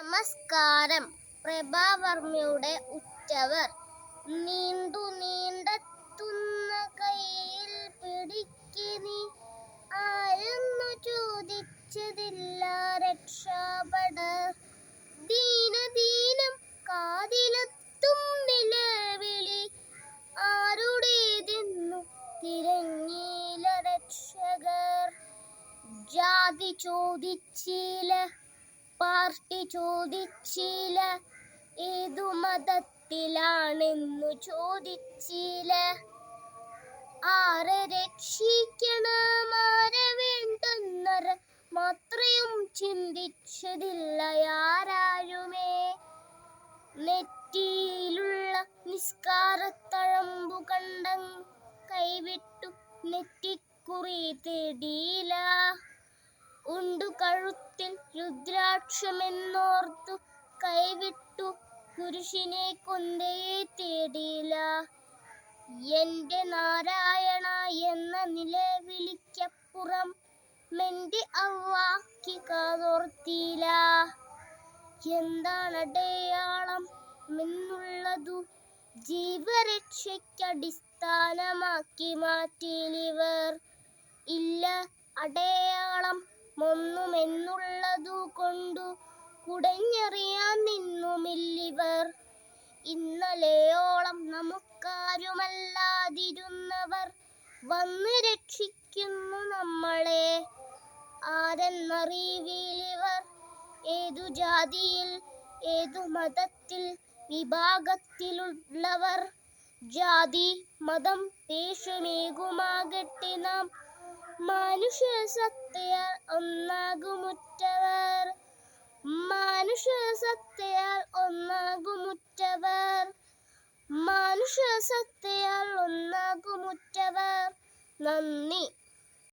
നമസ്കാരം. പ്രഭാവർമ്മയുടെ ഉറ്റവർ. നീണ്ടു നീണ്ടെത്തുന്ന കയ്യിൽ പിടിക്കിനി. ആരെന്നു ചോദിച്ചതില്ല രക്ഷാപടർ ദീനദീനം കാതിലെത്തും നിലവിളി. ആരുടേതെന്നു തിരഞ്ഞീല രക്ഷകർ. ജാതി ചോദിച്ചില്ല പാർട്ടി ചോദിച്ചില്ല ഏതു മതത്തിലാണെന്നു ചോദിച്ചില്ല ആരെ രക്ഷിക്കണം ആരെ വേണ്ടുന്നർ മാത്രയും ചിന്തിച്ചതില്ല ആരാരുമേ. നെറ്റിയിലുള്ള നിസ്കാരത്തഴമ്പു കണ്ടങ് കൈവിട്ടു നെറ്റിക്കുറി തേടിയില്ല രുദ്രാക്ഷമെന്നോർത്തു കൈവിട്ടു കുരിശിനെ കൊന്തയെ തേടിയില്ല എന്റെ നാരായണ എന്ന നില നിലവിളിക്കപ്പുറം മെന്റെ അവ്വാക്കി കാതോർത്തിയില്ല എന്താണടയാളം എന്നുള്ളതു ജീവരക്ഷയ്ക്കടിസ്ഥാനമാക്കി മാറ്റിയിലിവർ ഇല്ല അടയാളം ഒന്നുമെന്നുള്ളതു കൊണ്ടു കുടഞ്ഞെറിയാൻ നിന്നുമില്ലിവർ. ഇന്നലെയോളം നമുക്കാരുമല്ലാതിരുന്നവർ വന്ന് രക്ഷിക്കുന്നു നമ്മളെ. ആരെന്നറിവിലിവർ? ഏതു ജാതിയിൽ ഏതു മതത്തിൽ വിഭാഗത്തിലുള്ളവർ? ജാതി മതം ദേശമേകുമാകട്ടെ നാം മനുഷ്യ സത്തയാൽ ഒന്നാകുമുറ്റവർ. മനുഷ്യ സത്തയാൽ ഒന്നാകുമുറ്റവർ. മനുഷ്യ സത്തയാൽ ഒന്നാകുമുറ്റവർ. നന്ദി.